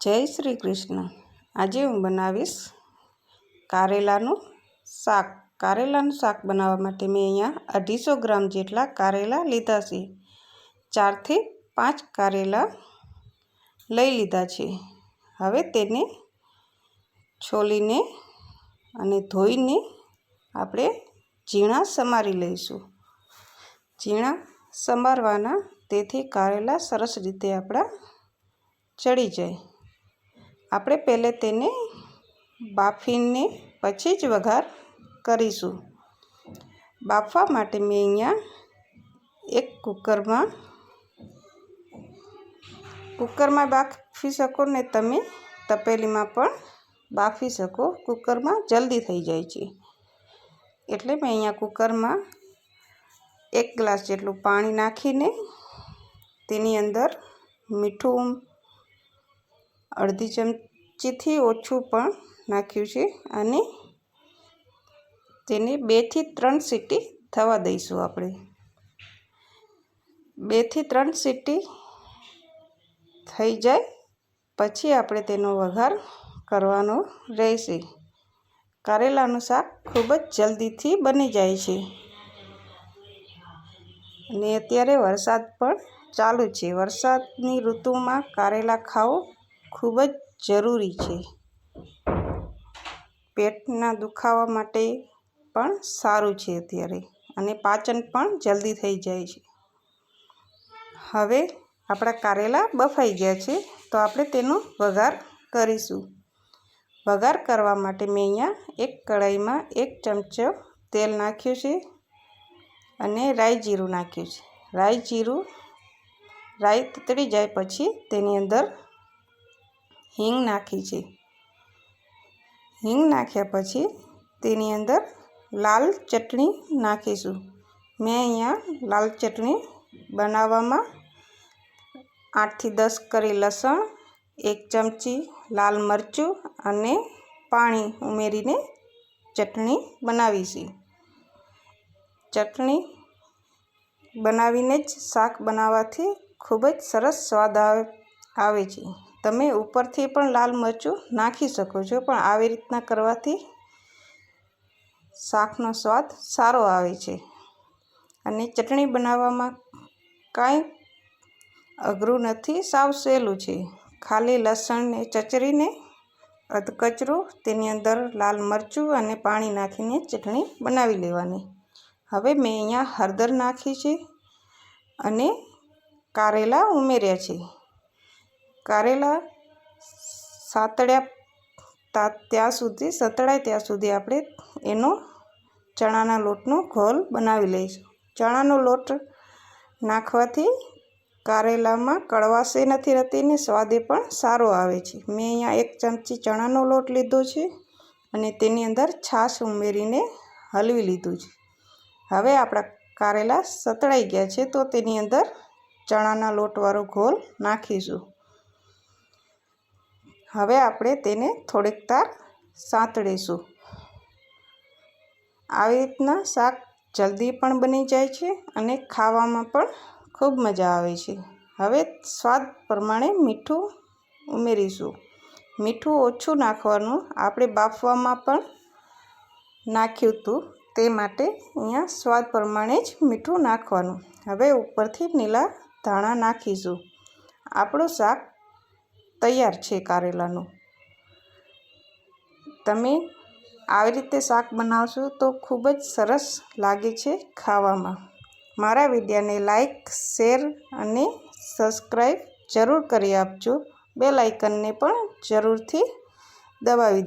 જય શ્રી કૃષ્ણ. આજે હું બનાવીશ કારેલાનું શાક. કારેલાનું શાક બનાવવા માટે મેં અહીંયા અઢીસો ગ્રામ જેટલા કારેલા લીધા છે. ચારથી પાંચ કારેલા લઈ લીધા છે. હવે તેને છોલીને અને ધોઈને આપણે ઝીણા સમારી લઈશું. ઝીણા સમારવાના તેથી કારેલા સરસ રીતે આપણા ચડી જાય. આપણે પહેલે તેને બાફીને પછી જ વઘાર કરીશું. બાફવા માટે મેં અહીંયા એક કુકરમાં કુકરમાં બાફી શકો ને તમે તપેલીમાં પણ બાફી શકો. કુકરમાં જલ્દી થઈ જાય છે. એટલે મેં અહીંયા કુકરમાં એક ગ્લાસ જેટલું પાણી નાખીને તેની અંદર મીઠું અડધી ચમચીથી ઓછું પણ નાખ્યું છે અને તેને બેથી ત્રણ સીટી થવા દઈશું આપણે. બેથી ત્રણ સીટી થઈ જાય, પછી આપણે તેનો વઘાર કરવાનો રહેશે. કારેલાનું શાક ખૂબ જ જલ્દીથી બની જાય છે. અને અત્યારે વરસાદ પણ ચાલુ છે. વરસાદની ઋતુમાં કારેલા ખાવું ખૂબ જ જરૂરી છે. પેટના દુખાવા માટે પણ સારું છે અત્યારે અને પાચન પણ જલ્દી થઈ જાય છે. હવે આપણા કારેલા બફાઈ ગયા છે તો આપણે તેનો વઘાર કરીશું. વઘાર કરવા માટે મેં અહીંયા એક કઢાઈમાં એક ચમચો તેલ નાખ્યું છે અને રાઈ જીરું નાખ્યું છે. રાઈ જીરું રાઈ તતડી જાય પછી તેની અંદર હિંગ નાખી છે. હિંગ નાખ્યા પછી તેની અંદર લાલ ચટણી નાખીશું. મેં અહીંયા લાલ ચટણી બનાવવામાં આઠથી દસ કરી લસણ, એક ચમચી લાલ મરચું અને પાણી ઉમેરીને ચટણી બનાવી છે ચટણી બનાવીને જ શાક બનાવવાથી ખૂબ જ સરસ સ્વાદ આવે છે. તમે ઉપરથી પણ લાલ મરચું નાખી શકો છો, પણ આવી રીતના કરવાથી શાકનો સ્વાદ સારો આવે છે. અને ચટણી બનાવવામાં કાંઈ અઘરું નથી, સાવ સહેલું છે. ખાલી લસણને ચચરીને અધકચરું, તેની અંદર લાલ મરચું અને પાણી નાખીને ચટણી બનાવી લેવાની. હવે મેં અહીંયા હળદર નાખી છે અને કારેલા ઉમેર્યા છે. કારેલા સાતળ્યા ત્યાં સુધી સતળાય ત્યાં સુધી આપણે એનો ચણાના લોટનો ઘોલ બનાવી લઈશું. ચણાનો લોટ નાખવાથી કારેલામાં કડવાશે નથી રહેતી ને સ્વાદે પણ સારો આવે છે. મેં અહીંયા એક ચમચી ચણાનો લોટ લીધો છે અને તેની અંદર છાશ ઉમેરીને હલવી લીધું છે. હવે આપણા કારેલા સતળાઈ ગયા છે તો તેની અંદર ચણાના લોટવાળો ઘોલ નાખીશું. હવે આપણે તેને થોડીક તાર સાંતળીશું. આવી રીતના શાક જલ્દી પણ બની જાય છે અને ખાવામાં પણ ખૂબ મજા આવે છે. હવે સ્વાદ પ્રમાણે મીઠું ઉમેરીશું. મીઠું ઓછું નાખવાનું આપણે બાફવામાં પણ નાખ્યું હતું તે માટે અહીંયા સ્વાદ પ્રમાણે જ મીઠું નાખવાનું. હવે ઉપરથી લીલા ધાણા નાખીશું. આપણું શાક તૈયાર છે કારેલાનું. તમે આવી રીતે શાક બનાવશો તો ખૂબ જ સરસ લાગે છે ખાવામાં. મારા વિડીયાને લાઈક, શેર અને સબસ્ક્રાઈબ જરૂર કરી આપજો. બે લાઇકનને પણ જરૂરથી દબાવી દે